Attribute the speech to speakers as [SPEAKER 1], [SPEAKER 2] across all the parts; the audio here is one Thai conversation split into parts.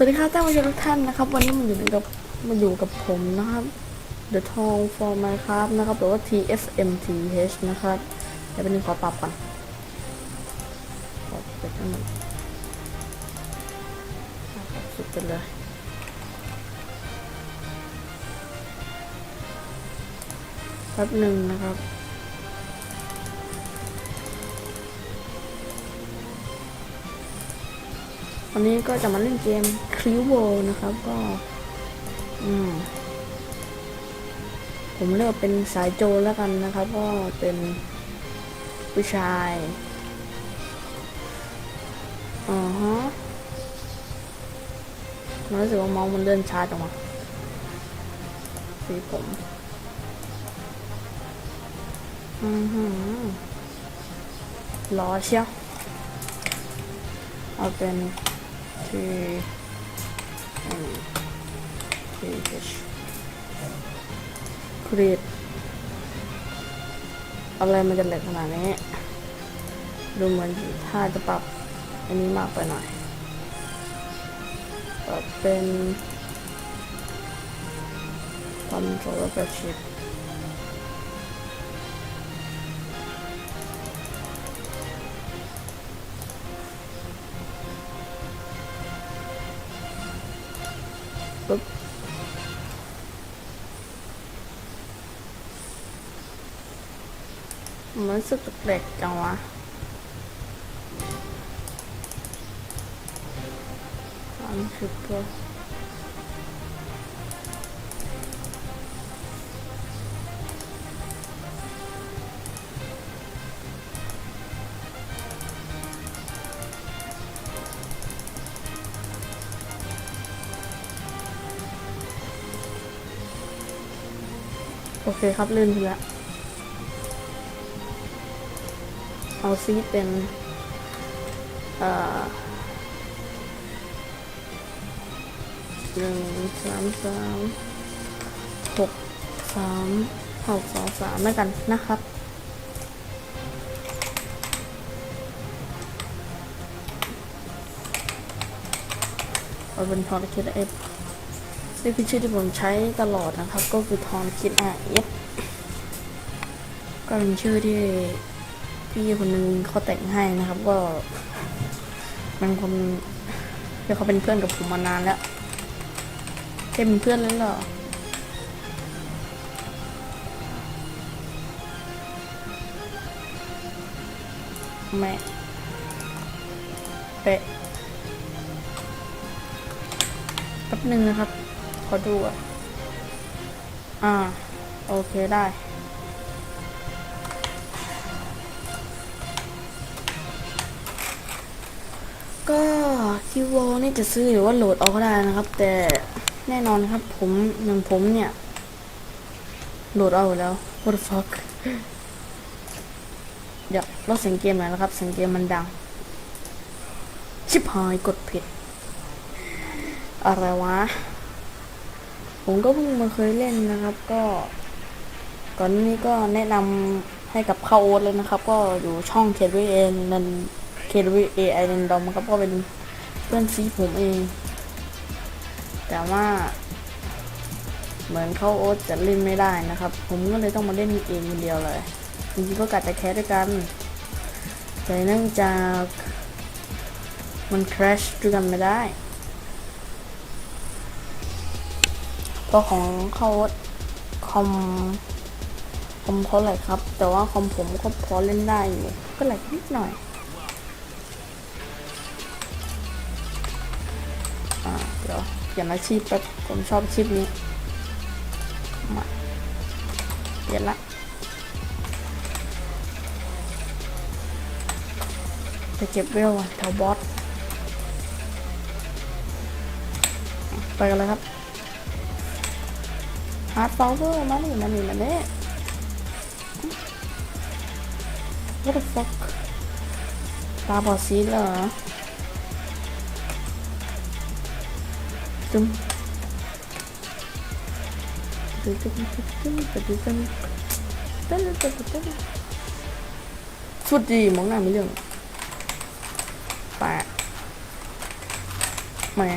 [SPEAKER 1] สวัสดีครับท่านผู้ชมทุกท่านนะครับ วันนี้มันอยู่กับมาอยู่กับผมนะครับ The Tong for Minecraft นะครับหรือว่า TFMTH นะครับเดี๋ยวเป็นงขอปรับก่อนปรับไปทั้งหมดปรับสุดไปเลยแป๊บหนึ่งนะครับ วันนี้ก็จะมาเล่นเกมคริวโวนะครับก็อืมผมเลือกเป็นสายโจรแล้วกันนะครับ ก็เป็นผู้ชายอ๋อฮะรู้สึกว่ามาส์มันเลื่นช้าจังวะสีผมอือหือรอเชียวเอาเป็น T N T H ครีดอะไรมันจะเหล็กขนาดนี้ ดูเหมือนถ้าจะปรับอันนี้มากไปหน่อยปรับเป็นความโซลาร์ชิป สึกแปลกๆจังวะสามสิบตัวโอเคครับลื่นไปแล้ว เอาซีเป็นหนึ่งสามสามหกสามหกสองสามแล้วกันนะครับเอาเป็นทอนคิดเอฟนี่คือชื่อที่ผมใช้ตลอดนะครับ ก็คือทอนคิดเอฟก็เป็นชื่อที่ พี่คนนึงเขาแต่งให้นะครับก็มันคนคือเขาเป็นเพื่อนกับผมมานานแล้วเป็นเพื่อนแล้วเหรอแม่เป๊ะแป๊บหนึ่งนะครับ ขอดูอะ อ่า โอเคได้ คิวโวนี่จะซื้อหรือว่าโหลดเอาก็ได้นะครับ แต่แน่นอนครับ ผมอย่างผมเนี่ย โหลดเอาอยู่แล้ว what the fuck เดี๋ยวลดเสียงเกมหน่อยนะครับเสียงเกมมันดัง ชิบหายกดผิด อะไรวะ ผมก็เพิ่งมาเคยเล่นนะครับ ก็ ก่อนนี้ก็แนะนำให้กับเข้าโอ๊ตเลยนะครับ ก็อยู่ช่องเคดวีเอ็นนันเคดวีเอไอเนดอมครับก็เป็น เพื่อนซีผมเอง แต่ว่า เหมือนเข้าโอ๊ตจะเล่นไม่ได้นะครับ ผมก็เลยต้องมาเล่นเองคนเดียวเลยจริงๆก็กัดจะแคสด้วยกัน แต่เนื่องจากมันคราชด้วยกันไม่ได้เพราะของเข้าคอมคอมเขาไหลครับ แต่ว่าคอมผมก็พอเล่นได้อยู่ก็ไหลนิดหน่อย เดี๋ยวเปลี่ยนอาชีพแป๊บผมชอบอาชีพนี้มาเปลี่ยนละไปเก็บเวลอะแถวบอสไปกันเลยครับฮาร์ดฟาวเวอร์มานี่มานี่มาเนี่ What the fuck ตาบอดสีเหรอ จุ้มจุ้มจุ้มจุ้มจุ้มจุ้มจุ้มตั้งตั้งตั้งสุดดีมองหน้าไม่เรื่องปะมา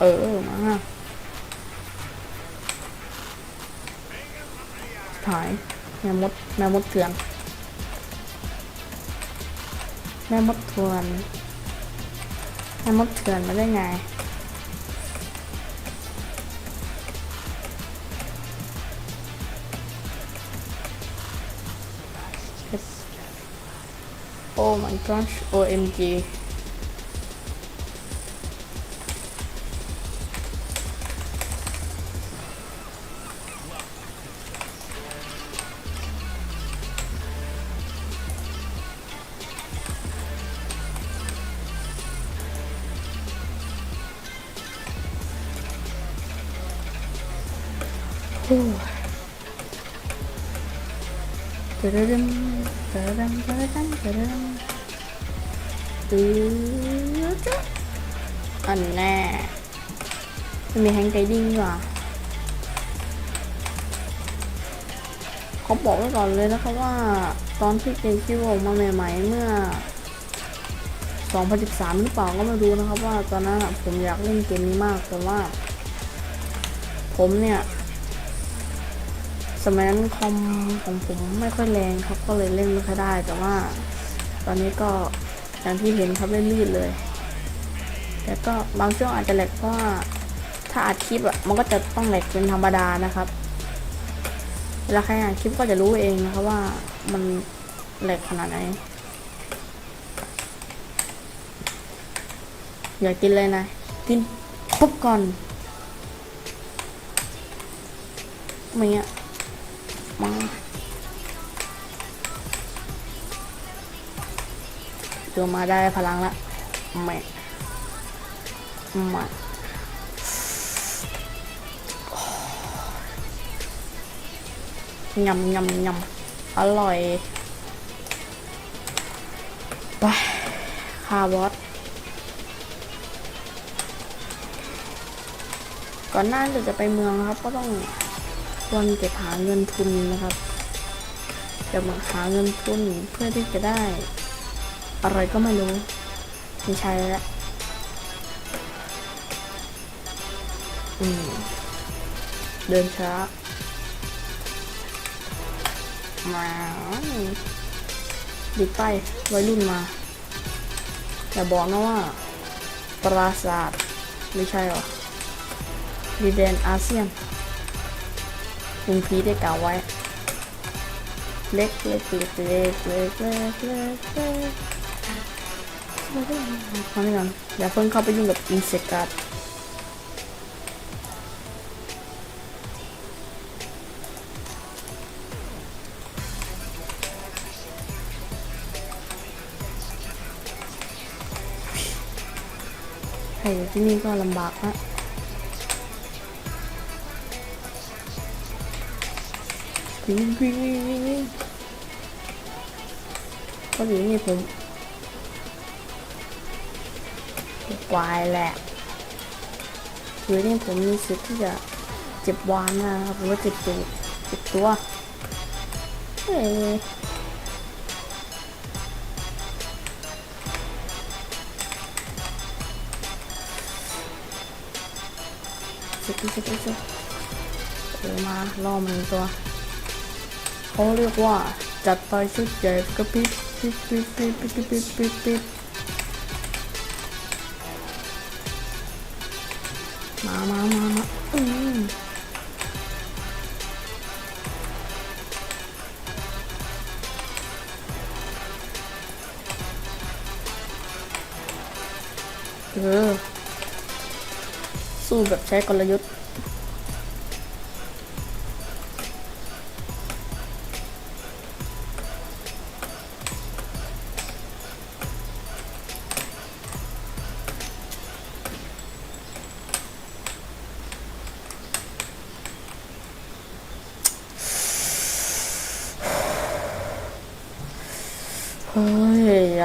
[SPEAKER 1] เออ มาถ่ายแม่มดแม่มดเถื่อน แม่มดทวนแม่มดเถื่อนมาได้ไงโอ้ my gosh, OMG. Da-da-dum, da-da-dum, da-da-dum, da-da-dum. ตื้อจ๊ะอันแน่ไม่มีแฮงไกดิ้งดีกว่าเขาบอกไว้ก่อนเลยนะคะว่า ตอนที่เกมคิวออกมาใหม่ ๆ เมื่อ 2013 หรือเปล่าก็ไม่รู้นะครับว่าตอนนั้นผมอยากเล่นเกมนี้มากแต่ว่า ผมเนี่ย สมัยนั้นคอมของผมไม่ค่อยแรงครับก็เลยเล่นไม่ค่อยได้ แต่ว่า ตอนนี้ก็อย่างที่เห็นครับเล่นลื่นเลย แต่ก็บางช่วงอาจจะแหลกเพราะว่าถ้าอัดคลิปอะมันก็จะต้องแหลกเป็นธรรมดานะครับเวลาใครอ่านคลิปก็จะรู้เองนะครับว่ามันแหลกขนาดไหนอย่ากินเลยนะกินป๊อปก่อนไม่อะม เดี๋ยวมาได้พลังละแม่มายำยำยำอร่อย ไปคาร์บอสก่อนหน้าที่จะไปเมืองนะครับ ก็ต้องวันเก็บหาเงินทุนนะครับ จะมาหาเงินทุนเพื่อที่จะได้ อะไรก็ไม่รู้ ไม่ใช่แล้วอืม เดินช้ามาดิไปวัยรุ่นมาอย่บอกนะว่า ปราสาท ไม่ใช่หรอดีเดนอาเซียนคุณพีได้กล่าวไว้ เล็กเล็กเล็กเล็กเล็กเล็กเล็ก เล็กทำนี่ก่อนอย่าเพิ่งเข้าไปยุ่งกับอินเสการ์ดใครอยู่ที่นี่ก็ลำบากนะวิ่งวิ่งวิ่งวิ่งวิ่งก็อยู่นี่ผม วายแหละอยู่นี่ผมมีสิทธิ์ที่จะเจ็บวานนะครับหรือว่าเจ็บตูดเจ็บตัวเฮ้ยเจ็บเจ็บเจ็บเจ็บเออมาล่อมันตัวเขาเรียกว่าจัดไปชุดใหญ่กระพริบปิ๊บปิ๊บปิ๊บปิ๊บปิ๊บปิ๊บ มามามามาอืมเออสู้แบบใช้กลยุทธ์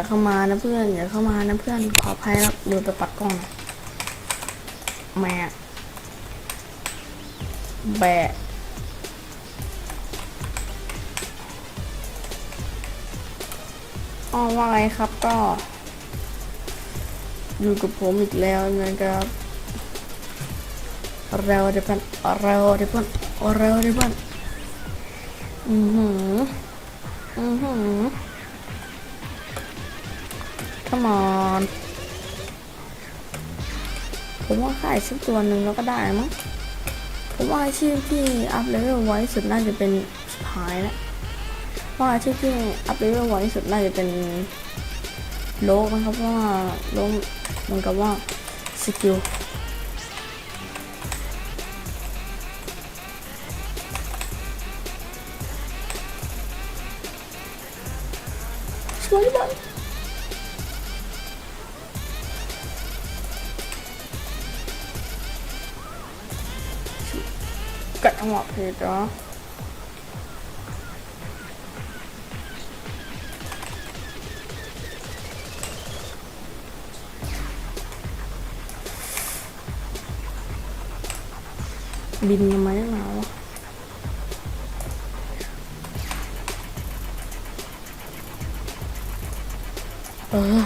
[SPEAKER 1] เข้ามานะเพื่อน อย่าเข้ามานะเพื่อน ขออภัยแล้วเดี๋ยวจะปัดกล้องแม่แบะอ๋อว่าไงครับก็ อยู่กับผมอีกแล้วนะครับ เร็วเดี๋ยวเอร็วเดี๋ยวเอร็วเดี๋ยวนอือหืออือหือ come on ผมว่าค่ายสักตัวหนึ่งแล้วก็ได้มั้งผมว่าอาชีพที่อัพเลเวลไว้สุดน่าจะเป็นสุดท้ายนะว่าอาชีพที่อัพเลเวลไว้สุดน่าจะเป็นโลกนะครับว่าโลกเหมือนกับว่าสกิลสวยมาก กัดจังวเหรอบินทำไมหนาวเออ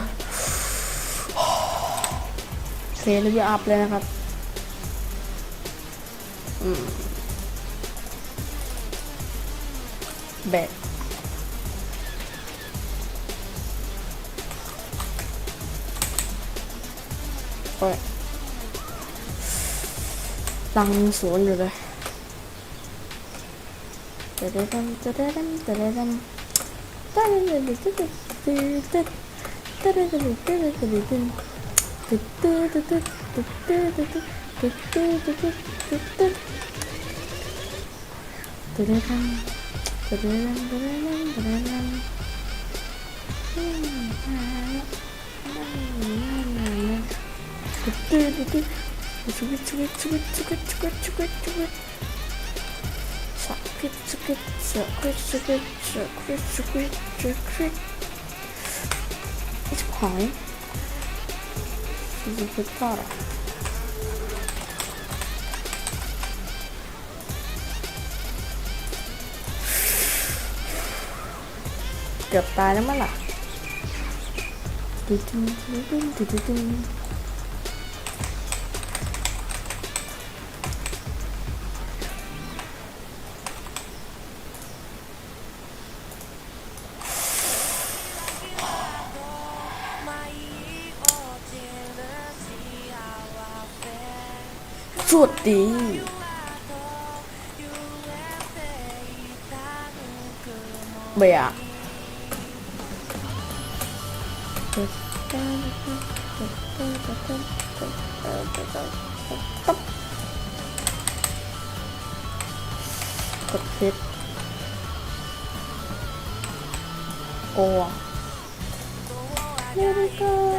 [SPEAKER 1] เสียเลือดอัพเลยนะครับ tăng xuống rồi đây ตึ๊ดตึ๊ดตึ๊ดตึ๊ดตึ๊ดตึ๊ดตึ๊ดตึ๊ดตึ๊ดตึ๊ดตึ๊ดตึ๊ดตึ๊ดตึ๊ดตึ๊ดตึ๊ดตึ๊ดตึ๊ดตึ๊ด วดดี เบียต๊บกดพิษโอ้ Let it go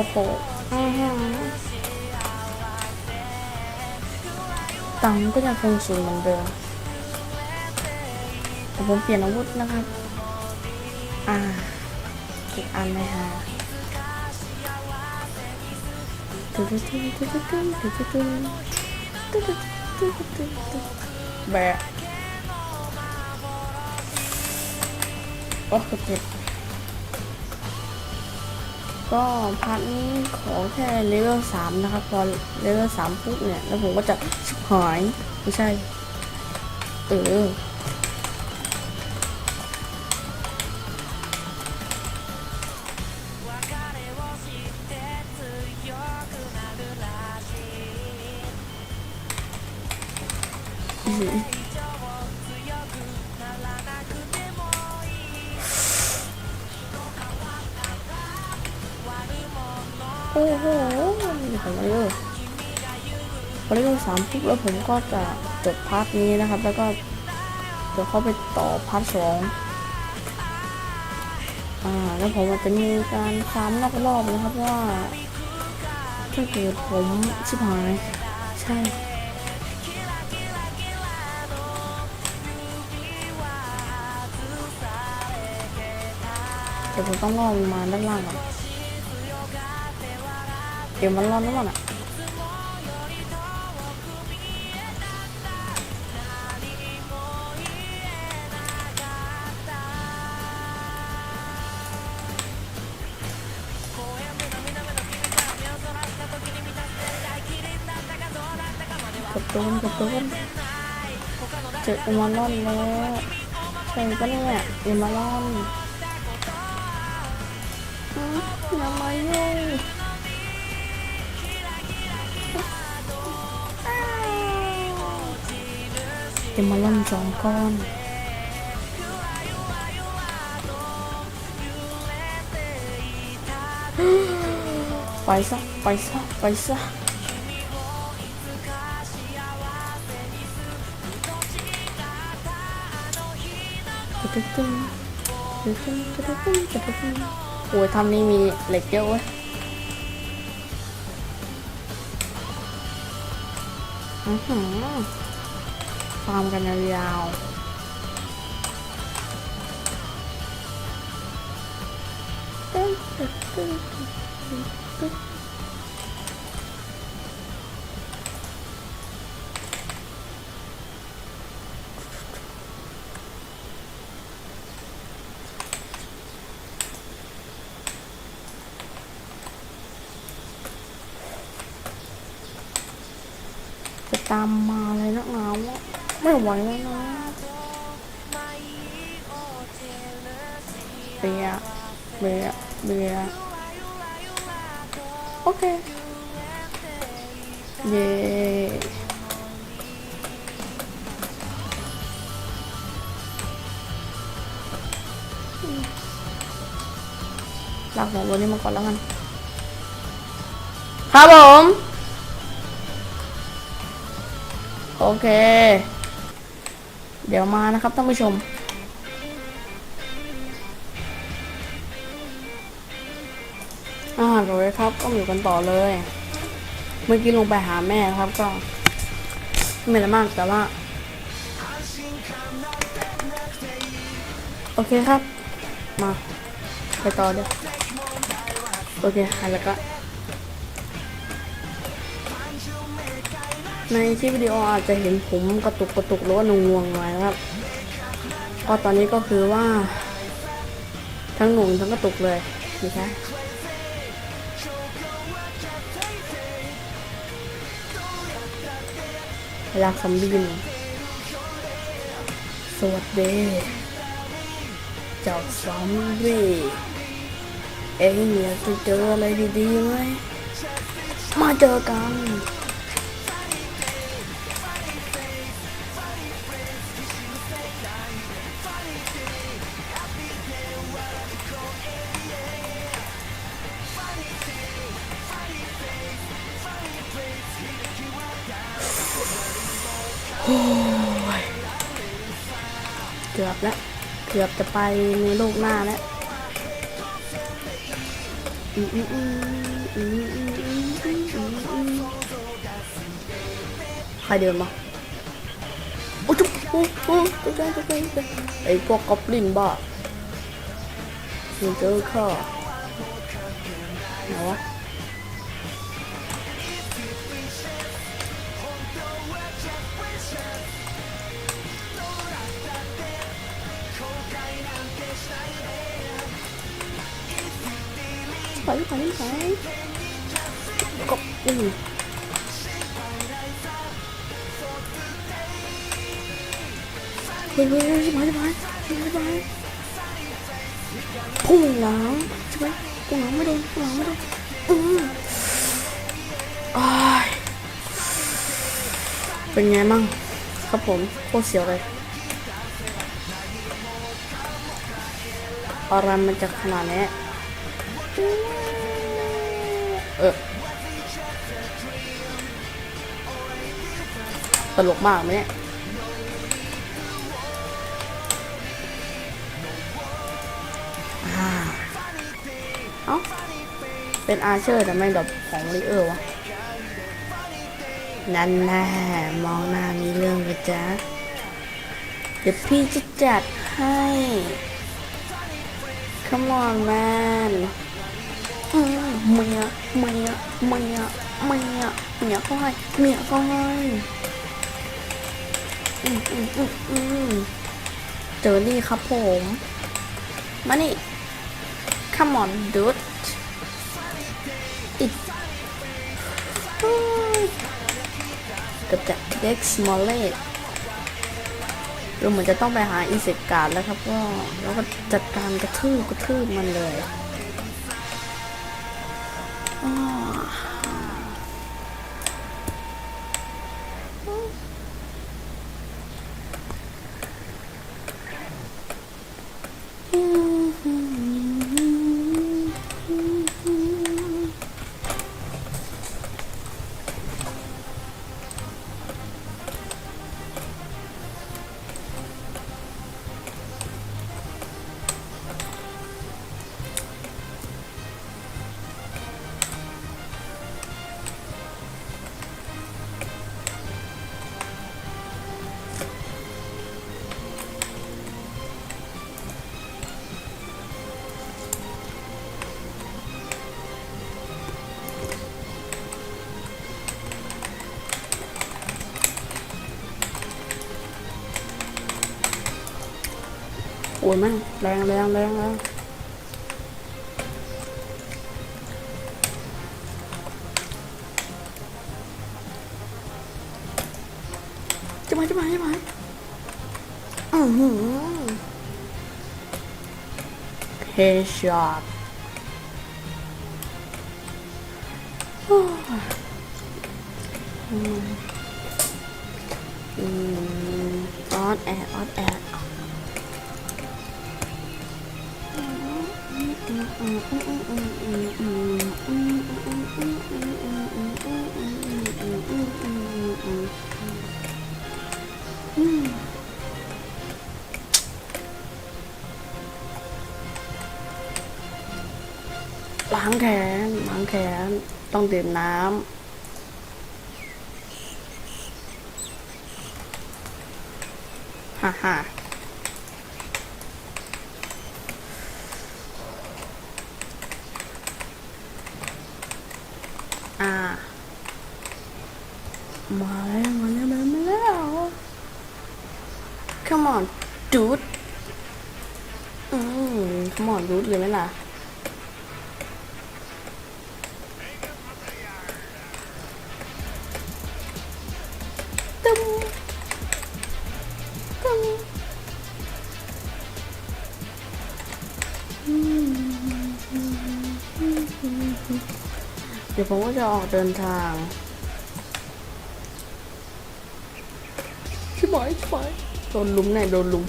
[SPEAKER 1] อ้โหอื้อหือตังค์ก็ยังคงสูงเหมือนเดิมแต่ผมเปลี่ยนอาวุธนะครับ อ่าอีกอันเลยฮะตึ๊ดตึ๊ดตึ๊ดตึ๊ดตึ๊ดตึ๊ดตึ๊ดตึ๊ดตึ๊ดตึ๊ดตึ๊ดตึ๊ดตึ๊ดแบะโอ้กระเจ็บ ก็พาร์ทนี้ขอแค่เลเวลสามนะครับ พอเลเวลสามปุ๊บเนี่ย แล้วผมก็จะหายไม่ใช่ เออ ลิปแล้วผมก็จะจบพาร์ทนี้นะครับ แล้วก็จะเข้าไปต่อพาร์ทสองอ่าแล้วผมอาจจะมีการฟาร์มนอกรอบนะครับว่าถ้าเกิดผมชิบหาย ใช่เดี๋ยวผมต้องลองมาด้านล่างก่อนเดี๋ยวมันร้อนแล้วมันอะ โดนกับโดนเจอเอมารอนแล้วใช่ปะเนี่ยเอมารอนอืมอย่ามายุ่งเอมารอนสองก้อนไปซะไปซะไปซะ โอ้ยทำนี่มีเหล็กเยอะเว้ยอื้อหือฟาร์มกันยาวตึ๊ดตึ๊ดตึ๊ดตึ๊ด ไม่ไหวแล้วนะเบียเบียเบียโอเค เย้ลากสองตัวนี้มาก่อนแล้วกัน ครับผม โอเค เดี๋ยวมานะครับท่านผู้ชม อ่าเลยครับก็อยู่กันต่อเลย เมื่อกี้ลงไปหาแม่ครับก็ ไม่อะไรมากแต่ว่า โอเคครับ มา ไปต่อเดี๋ยวโอเคหายแล้วก็ ในที่วิดีโออาจจะเห็นผมกระตุกกระตุกหรือว่าหน่วงๆหน่อยครับ ก็ตอนนี้ก็คือว่า ทั้งหน่งทั้งกระตุกเลยนี่คะรักซอมบี้หนึ่งสวัสดีเจ้าซอมบี้เอ็งอยากจะเจออะไรดีๆไหมมาเจอกัน เกือบจะไปในโลกหน้าแล้วใครเดินมาโอ้จุ๊บโอ้โอ้จุ๊บจุ๊บจุ๊บจุ๊บไอพวกกอบลินบ้าเจอข้อไหนวะ โคตรเสียวเลยอะไรมันจะขนาดนี้เออตลกมากไหมเนี่ยเอ้า เป็นอาเชอร์แต่ไม่ดอกของลิเออร์วะ นั่นแน่มองหน้ามีเรื่องกันจ๊ะเดี๋ยวพี่จะจัดให้ come on man เมียเมียเมียเมียเมียก็ให้เมียก็ให้อืมอืมอืมอืมเจอนี่ครับผม มานี่ come on dude อิดเกือบจะเด็กสมอลเล ตเราเหมือนจะต้องไปหาอินเสกการ์ดแล้วครับก็แล้วก็จัดการกระทืบกระทืบมันเลย อ้ยมันแรงแรงแรงแรงจะมาจะมาจะมาอือหือเฮช็อตอออดแอดออดแอด ล้างแขนล้างแขนต้องดื่มน้ำฮ่า เดี๋ยวผมก็จะออกเดินทางชิบหายชิบหายโดนลุมแน่โดนลุม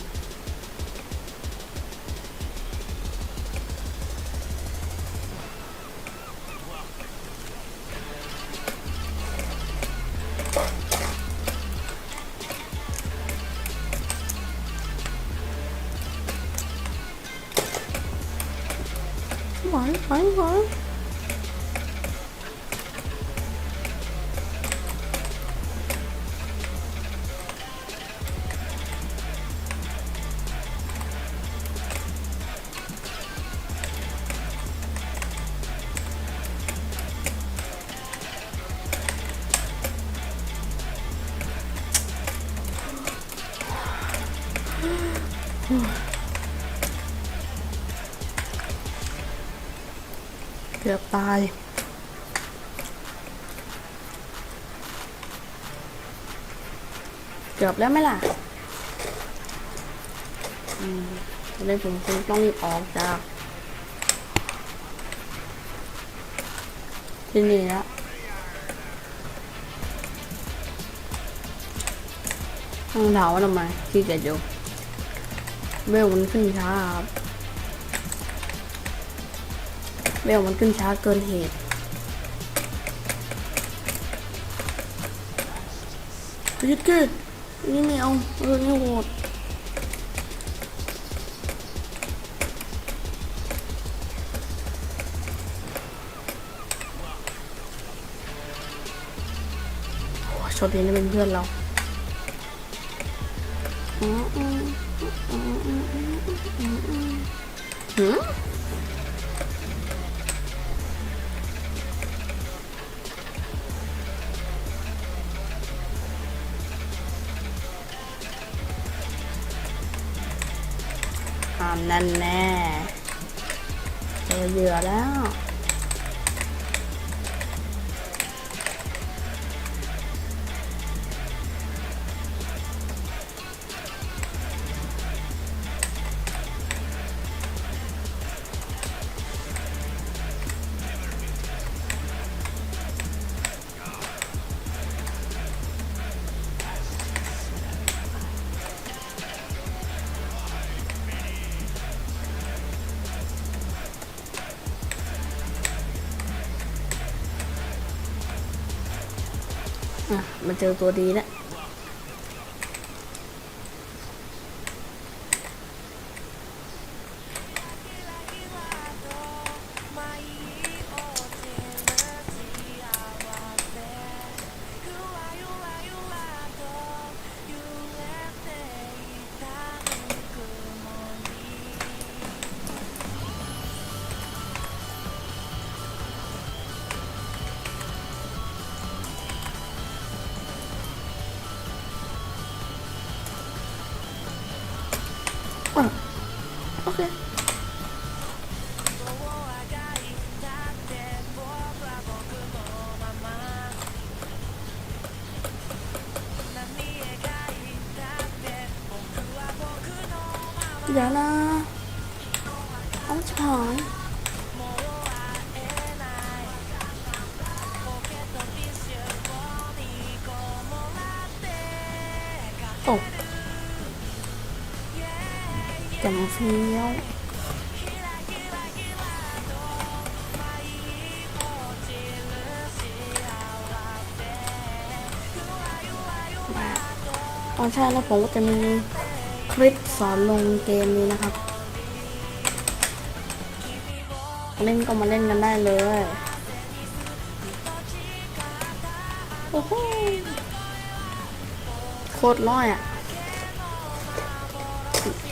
[SPEAKER 1] เกือบตายเกือบแล้วไหมล่ะอืมเลยผมคงต้องรีบออกจากที่นี่แล้วต้องถามว่าทำไมที่เกียจอยู่ เวลมันขึ้นช้าครับเวลมันขึ้นช้าเกินเหตุยึดเกิดนี่ไม่เอาเออนี่โหดโอ้ยโชคดีนี่เป็นเพื่อนเราอืม หืมนั่นแน มาเจอตัวดีแล้ว เดี๋ยวนะเอาชิบหายโอ้จำเฟี้ยวมาอ๋อใช่แล้วผมก็จะมี คลิปสอนลงเกมนี้นะครับ เล่นก็มาเล่นกันได้เลย โอ้โหโคตรร้อยอะ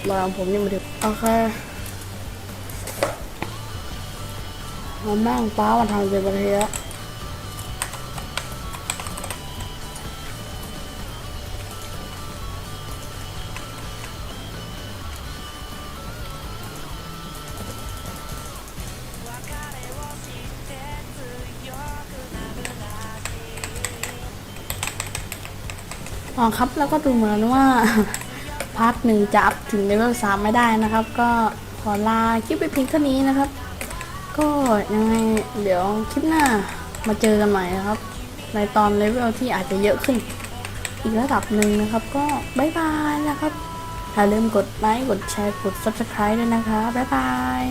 [SPEAKER 1] รอยของผมยังไม่ถึงโอเคมาแม่งป้ามาทำเป็นประเทศ อ๋อครับแล้วก็ดูเหมือนว่าพาร์ทหนึ่งจะอัพถึงเลเวลสามไม่ได้นะครับ ก็ขอลาคลิปไปเพียงเท่านี้นะครับ ก็ยังไงเดี๋ยวคลิปหน้ามาเจอกันใหม่นะครับ ในตอนเลเวลที่อาจจะเยอะขึ้น อีกระดับหนึ่งนะครับ ก็บายบายนะครับอย่าลืมกดไลค์กดแชร์กด subscribe ด้วยนะคะบ๊ายบาย